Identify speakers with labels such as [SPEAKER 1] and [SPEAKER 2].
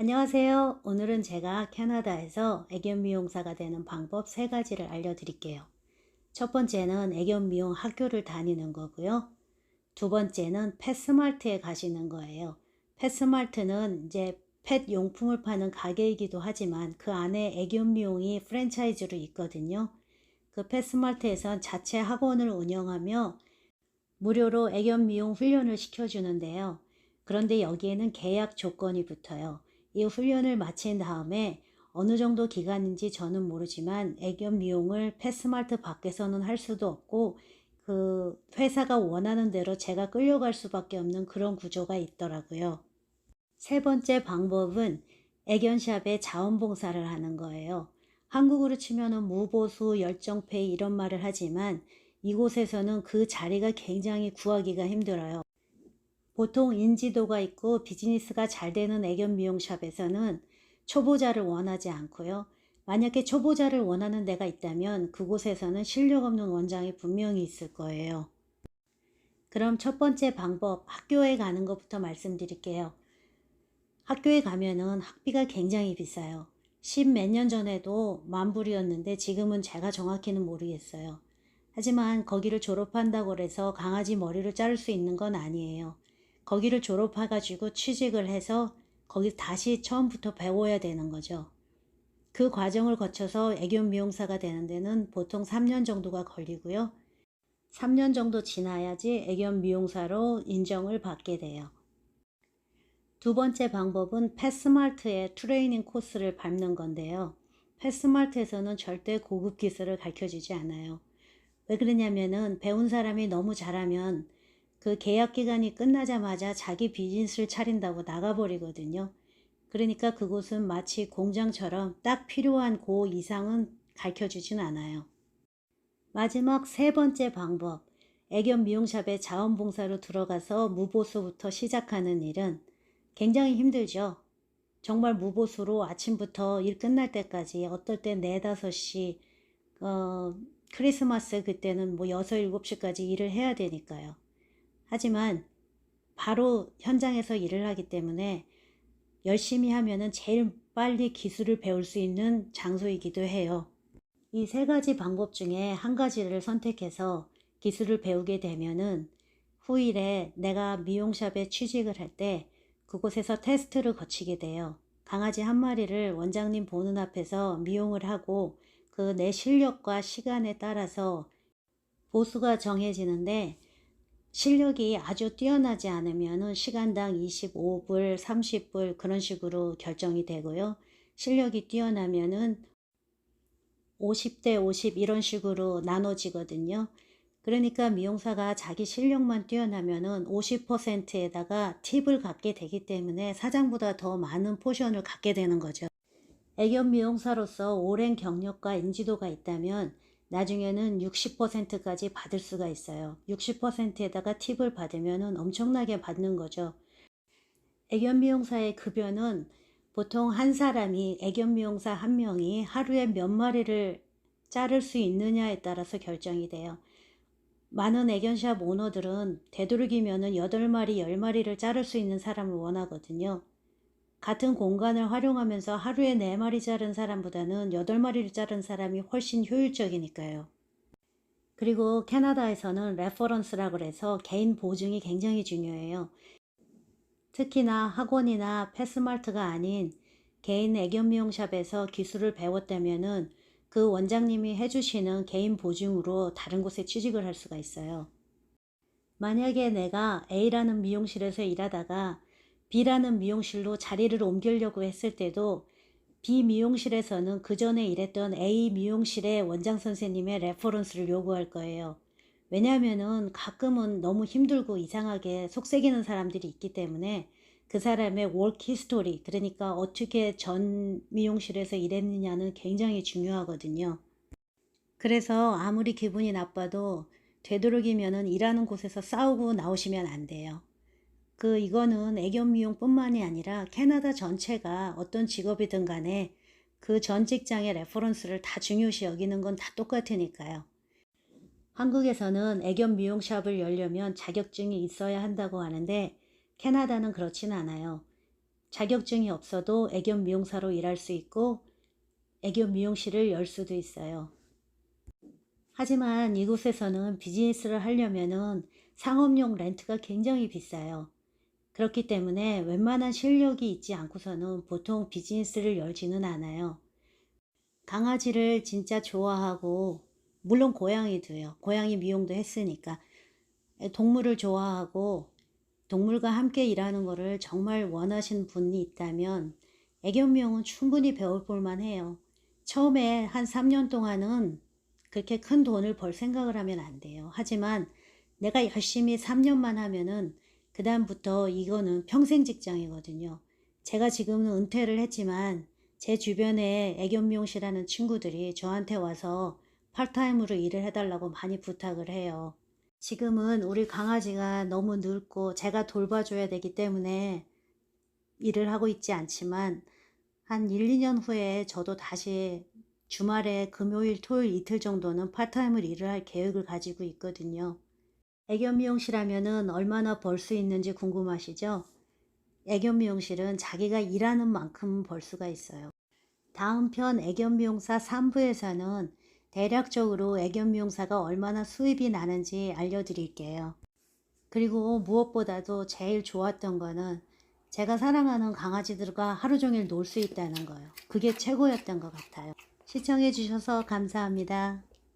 [SPEAKER 1] 안녕하세요. 오늘은 제가 캐나다에서 애견 미용사가 되는 방법 세 가지를 알려드릴게요. 첫 번째는 애견 미용 학교를 다니는 거고요. 두 번째는 펫스마트에 가시는 거예요. 펫스마트는 이제 펫 용품을 파는 가게이기도 하지만 그 안에 애견 미용이 프랜차이즈로 있거든요. 그 펫스마트에선 자체 학원을 운영하며 무료로 애견 미용 훈련을 시켜주는데요. 그런데 여기에는 계약 조건이 붙어요. 이 훈련을 마친 다음에 어느 정도 기간인지 저는 모르지만 애견 미용을 패스마트 밖에서는 할 수도 없고 그 회사가 원하는 대로 제가 끌려갈 수밖에 없는 그런 구조가 있더라고요. 세 번째 방법은 애견샵에 자원봉사를 하는 거예요. 한국으로 치면은 무보수, 열정페이 이런 말을 하지만 이곳에서는 그 자리가 굉장히 구하기가 힘들어요. 보통 인지도가 있고 비즈니스가 잘 되는 애견 미용샵에서는 초보자를 원하지 않고요. 만약에 초보자를 원하는 데가 있다면 그곳에서는 실력 없는 원장이 분명히 있을 거예요. 그럼 첫 번째 방법, 학교에 가는 것부터 말씀드릴게요. 학교에 가면은 학비가 굉장히 비싸요. 십 몇 년 전에도 만불이었는데 지금은 제가 정확히는 모르겠어요. 하지만 거기를 졸업한다고 해서 강아지 머리를 자를 수 있는 건 아니에요. 거기를 졸업해가지고 취직을 해서 거기 다시 처음부터 배워야 되는 거죠. 그 과정을 거쳐서 애견 미용사가 되는 데는 보통 3년 정도가 걸리고요. 3년 정도 지나야지 애견 미용사로 인정을 받게 돼요. 두 번째 방법은 패스마트의 트레이닝 코스를 밟는 건데요. 패스마트에서는 절대 고급 기술을 가르쳐 주지 않아요. 왜 그러냐면은 배운 사람이 너무 잘하면 그 계약 기간이 끝나자마자 자기 비즈니스를 차린다고 나가버리거든요. 그러니까 그곳은 마치 공장처럼 딱 필요한 고 이상은 가르쳐 주진 않아요. 마지막 세 번째 방법. 애견 미용샵에 자원봉사로 들어가서 무보수부터 시작하는 일은 굉장히 힘들죠. 정말 무보수로 아침부터 일 끝날 때까지 어떨 땐 4, 5시, 어, 크리스마스 그때는 뭐 6, 7시까지 일을 해야 되니까요. 하지만 바로 현장에서 일을 하기 때문에 열심히 하면은 제일 빨리 기술을 배울 수 있는 장소이기도 해요. 이 세 가지 방법 중에 한 가지를 선택해서 기술을 배우게 되면은 후일에 내가 미용샵에 취직을 할 때 그곳에서 테스트를 거치게 돼요. 강아지 한 마리를 원장님 보는 앞에서 미용을 하고 그 내 실력과 시간에 따라서 보수가 정해지는데 실력이 아주 뛰어나지 않으면 시간당 25불, 30불 그런 식으로 결정이 되고요. 실력이 뛰어나면은 50대 50 이런 식으로 나눠지거든요. 그러니까 미용사가 자기 실력만 뛰어나면은 50%에다가 팁을 갖게 되기 때문에 사장보다 더 많은 포션을 갖게 되는 거죠. 애견 미용사로서 오랜 경력과 인지도가 있다면 나중에는 60%까지 받을 수가 있어요. 60%에다가 팁을 받으면 엄청나게 받는 거죠. 애견 미용사의 급여는 보통 한 사람이 애견 미용사 한 명이 하루에 몇 마리를 자를 수 있느냐에 따라서 결정이 돼요. 많은 애견샵 오너들은 되도록이면 8마리, 10마리를 자를 수 있는 사람을 원하거든요. 같은 공간을 활용하면서 하루에 4마리 자른 사람보다는 8마리를 자른 사람이 훨씬 효율적이니까요. 그리고 캐나다에서는 레퍼런스라고 해서 개인 보증이 굉장히 중요해요. 특히나 학원이나 패스마트가 아닌 개인 애견 미용샵에서 기술을 배웠다면은 그 원장님이 해주시는 개인 보증으로 다른 곳에 취직을 할 수가 있어요. 만약에 내가 A라는 미용실에서 일하다가 B라는 미용실로 자리를 옮기려고 했을 때도 B 미용실에서는 그 전에 일했던 A 미용실의 원장 선생님의 레퍼런스를 요구할 거예요. 왜냐하면은 가끔은 너무 힘들고 이상하게 속색이는 사람들이 있기 때문에 그 사람의 워크 히스토리, 그러니까 어떻게 전 미용실에서 일했느냐는 굉장히 중요하거든요. 그래서 아무리 기분이 나빠도 되도록이면은 일하는 곳에서 싸우고 나오시면 안 돼요. 그 이거는 애견 미용뿐만이 아니라 캐나다 전체가 어떤 직업이든 간에 그 전 직장의 레퍼런스를 다 중요시 여기는 건 다 똑같으니까요. 한국에서는 애견 미용샵을 열려면 자격증이 있어야 한다고 하는데 캐나다는 그렇진 않아요. 자격증이 없어도 애견 미용사로 일할 수 있고 애견 미용실을 열 수도 있어요. 하지만 이곳에서는 비즈니스를 하려면은 상업용 렌트가 굉장히 비싸요. 그렇기 때문에 웬만한 실력이 있지 않고서는 보통 비즈니스를 열지는 않아요. 강아지를 진짜 좋아하고, 물론 고양이도요. 고양이 미용도 했으니까. 동물을 좋아하고, 동물과 함께 일하는 거를 정말 원하시는 분이 있다면, 애견 미용은 충분히 배울 볼만 해요. 처음에 한 3년 동안은 그렇게 큰 돈을 벌 생각을 하면 안 돼요. 하지만 내가 열심히 3년만 하면은 그 다음부터 이거는 평생 직장이거든요. 제가 지금은 은퇴를 했지만 제 주변에 애견 미용실 하는 친구들이 저한테 와서 파트타임으로 일을 해달라고 많이 부탁을 해요. 지금은 우리 강아지가 너무 늙고 제가 돌봐줘야 되기 때문에 일을 하고 있지 않지만 한 1, 2년 후에 저도 다시 주말에 금요일, 토요일 이틀 정도는 파트타임을 일을 할 계획을 가지고 있거든요. 애견 미용실 하면은 얼마나 벌 수 있는지 궁금하시죠? 애견 미용실은 자기가 일하는 만큼 벌 수가 있어요. 다음 편 애견 미용사 3부에서는 대략적으로 애견 미용사가 얼마나 수입이 나는지 알려드릴게요. 그리고 무엇보다도 제일 좋았던 거는 제가 사랑하는 강아지들과 하루 종일 놀 수 있다는 거예요. 그게 최고였던 것 같아요. 시청해 주셔서 감사합니다.